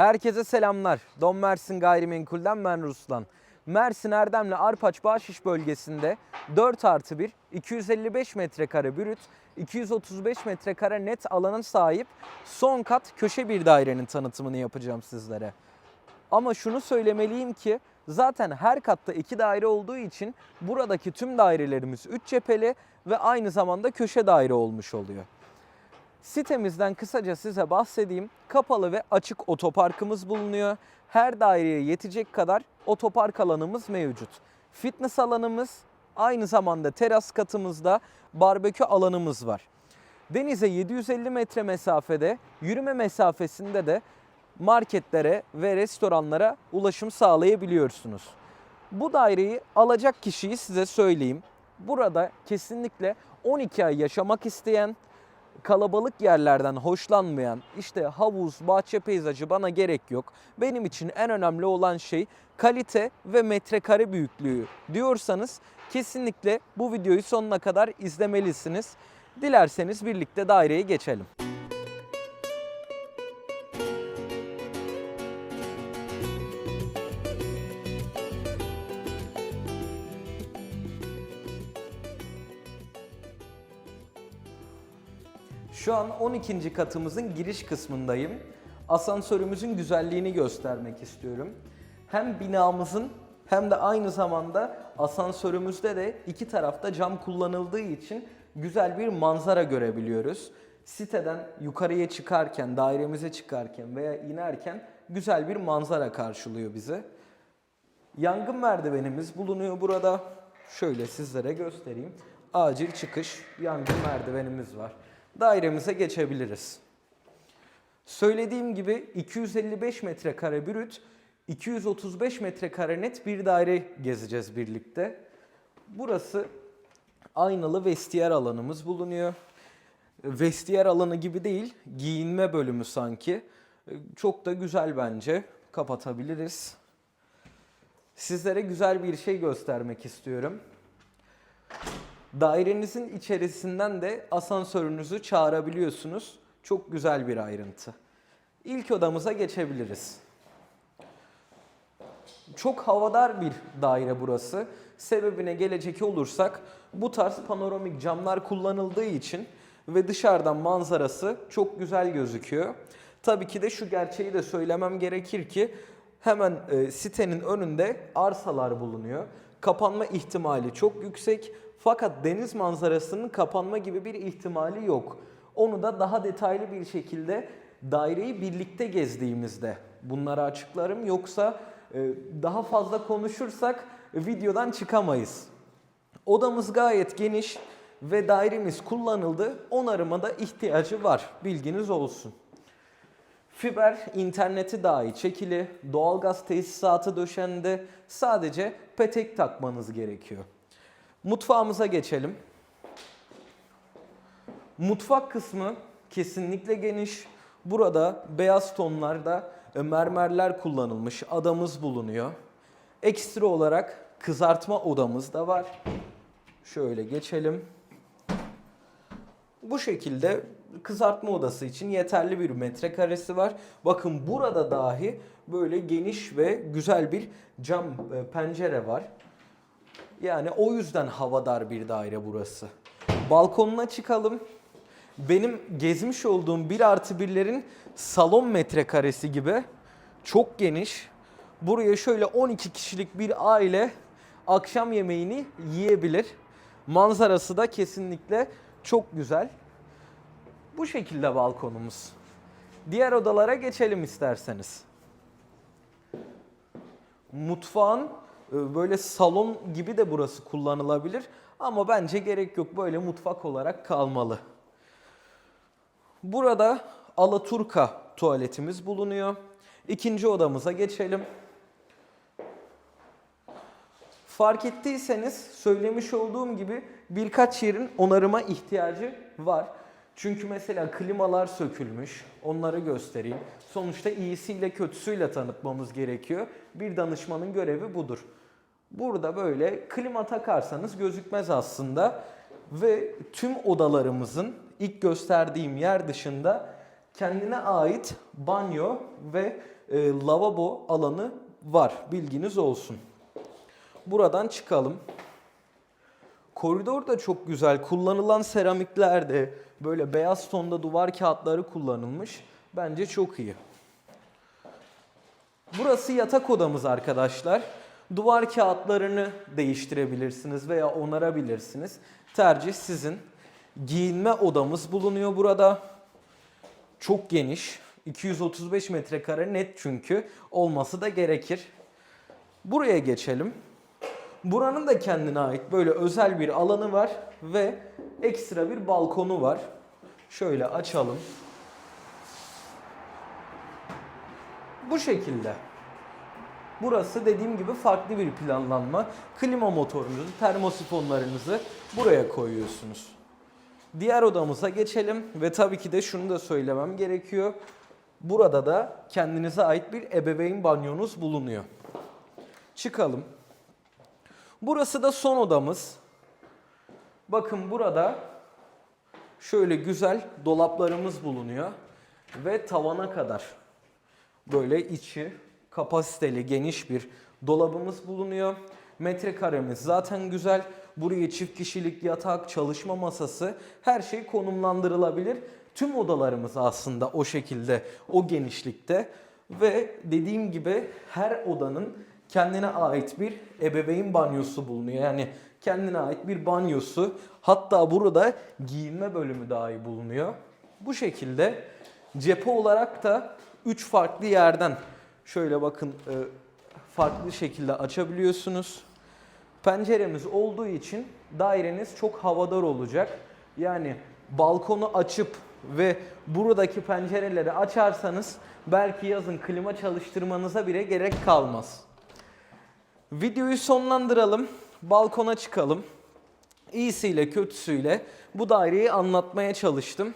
Herkese selamlar. Don Mersin Gayrimenkul'den ben Ruslan. Mersin Erdemli Arpaç Bahşiş bölgesinde 4 artı 1, 255 metrekare brüt, 235 metrekare net alanın sahip son kat köşe bir dairenin tanıtımını yapacağım sizlere. Ama şunu söylemeliyim ki zaten her katta iki daire olduğu için buradaki tüm dairelerimiz 3 cepheli ve aynı zamanda köşe daire olmuş oluyor. Sitemizden kısaca size bahsedeyim. Kapalı ve açık otoparkımız bulunuyor. Her daireye yetecek kadar otopark alanımız mevcut. Fitness alanımız, aynı zamanda teras katımızda barbekü alanımız var. Denize 750 metre mesafede, yürüme mesafesinde de marketlere ve restoranlara ulaşım sağlayabiliyorsunuz. Bu daireyi alacak kişiyi size söyleyeyim. Burada kesinlikle 12 ay yaşamak isteyen, kalabalık yerlerden hoşlanmayan, işte havuz, bahçe peyzajı bana gerek yok. Benim için en önemli olan şey kalite ve metrekare büyüklüğü diyorsanız kesinlikle bu videoyu sonuna kadar izlemelisiniz. Dilerseniz birlikte daireye geçelim. Şu an 12. katımızın giriş kısmındayım. Asansörümüzün güzelliğini göstermek istiyorum. Hem binamızın hem de aynı zamanda asansörümüzde de iki tarafta cam kullanıldığı için güzel bir manzara görebiliyoruz. Siteden yukarıya çıkarken, dairemize çıkarken veya inerken güzel bir manzara karşılıyor bizi. Yangın merdivenimiz bulunuyor burada. Şöyle sizlere göstereyim. Acil çıkış yangın merdivenimiz var. Dairemize geçebiliriz. Söylediğim gibi 255 metrekare brüt, 235 metrekare net bir daire gezeceğiz birlikte. Burası aynalı vestiyer alanımız bulunuyor. Vestiyer alanı gibi değil, giyinme bölümü sanki. Çok da güzel bence. Kapatabiliriz. Sizlere güzel bir şey göstermek istiyorum. Dairenizin içerisinden de asansörünüzü çağırabiliyorsunuz. Çok güzel bir ayrıntı. İlk odamıza geçebiliriz. Çok havadar bir daire burası. Sebebine gelecek olursak bu tarz panoramik camlar kullanıldığı için ve dışarıdan manzarası çok güzel gözüküyor. Tabii ki de şu gerçeği de söylemem gerekir ki hemen e, sitenin önünde arsalar bulunuyor. Kapanma ihtimali çok yüksek fakat deniz manzarasının kapanma gibi bir ihtimali yok. Onu da daha detaylı bir şekilde daireyi birlikte gezdiğimizde bunları açıklarım. Yoksa e, daha fazla konuşursak videodan çıkamayız. Odamız gayet geniş ve dairemiz kullanıldı. Onarıma da ihtiyacı var. Bilginiz olsun. Fiber interneti dahi çekili, doğalgaz tesisatı döşendi. Sadece petek takmanız gerekiyor. Mutfağımıza geçelim. Mutfak kısmı kesinlikle geniş. Burada beyaz tonlarda e, mermerler kullanılmış adamız bulunuyor. Ekstra olarak kızartma odamız da var. Şöyle geçelim. Bu şekilde kızartma odası için yeterli bir metrekaresi var. Bakın burada dahi böyle geniş ve güzel bir cam e, pencere var. Yani o yüzden havadar bir daire burası. Balkonuna çıkalım. Benim gezmiş olduğum 1 artı 1'lerin salon metrekaresi gibi çok geniş. Buraya şöyle 12 kişilik bir aile akşam yemeğini yiyebilir. Manzarası da kesinlikle çok güzel. Bu şekilde balkonumuz. Diğer odalara geçelim isterseniz. Mutfağın böyle salon gibi de burası kullanılabilir ama bence gerek yok. Böyle mutfak olarak kalmalı. Burada Alaturka tuvaletimiz bulunuyor. İkinci odamıza geçelim. Fark ettiyseniz söylemiş olduğum gibi birkaç yerin onarıma ihtiyacı var. Çünkü mesela klimalar sökülmüş. Onları göstereyim. Sonuçta iyisiyle kötüsüyle tanıtmamız gerekiyor. Bir danışmanın görevi budur. Burada böyle klima takarsanız gözükmez aslında. Ve tüm odalarımızın ilk gösterdiğim yer dışında kendine ait banyo ve e, lavabo alanı var. Bilginiz olsun. Buradan çıkalım. Koridor da çok güzel. Kullanılan seramikler de böyle beyaz tonda duvar kağıtları kullanılmış. Bence çok iyi. Burası yatak odamız arkadaşlar. Duvar kağıtlarını değiştirebilirsiniz veya onarabilirsiniz. Tercih sizin. Giyinme odamız bulunuyor burada. Çok geniş. 235 metrekare net çünkü. Olması da gerekir. Buraya geçelim. Buranın da kendine ait böyle özel bir alanı var ve ekstra bir balkonu var. Şöyle açalım. Bu şekilde. Burası dediğim gibi farklı bir planlanma. Klima motorunuzu, termosifonlarınızı buraya koyuyorsunuz. Diğer odamıza geçelim ve tabii ki de şunu da söylemem gerekiyor. Burada da kendinize ait bir ebeveyn banyonuz bulunuyor. Çıkalım. Burası da son odamız. Bakın burada şöyle güzel dolaplarımız bulunuyor ve tavana kadar böyle içi kapasiteli geniş bir dolabımız bulunuyor. Metrekaremiz zaten güzel. Buraya çift kişilik yatak, çalışma masası her şey konumlandırılabilir. Tüm odalarımız aslında o şekilde, o genişlikte ve dediğim gibi her odanın kendine ait bir ebeveyn banyosu bulunuyor. Yani kendine ait bir banyosu. Hatta burada giyinme bölümü dahi bulunuyor. Bu şekilde cephe olarak da 3 farklı yerden şöyle bakın e, farklı şekilde açabiliyorsunuz. Penceremiz olduğu için daireniz çok havadar olacak. Yani balkonu açıp ve buradaki pencereleri açarsanız belki yazın klima çalıştırmanıza bile gerek kalmaz. Videoyu sonlandıralım. Balkona çıkalım. İyisiyle kötüsüyle bu daireyi anlatmaya çalıştım.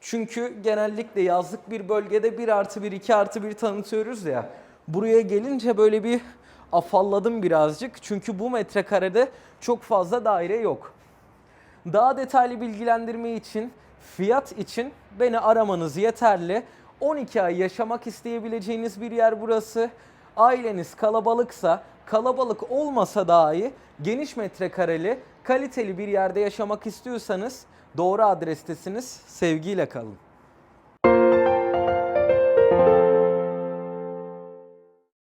Çünkü genellikle yazlık bir bölgede 1 artı 1, 2 artı 1 tanıtıyoruz ya. Buraya gelince böyle bir afalladım birazcık. Çünkü bu metrekarede çok fazla daire yok. Daha detaylı bilgilendirme için, fiyat için beni aramanız yeterli. 12 ay yaşamak isteyebileceğiniz bir yer burası. Aileniz kalabalıksa, kalabalık olmasa dahi geniş metrekareli, kaliteli bir yerde yaşamak istiyorsanız doğru adrestesiniz. Sevgiyle kalın.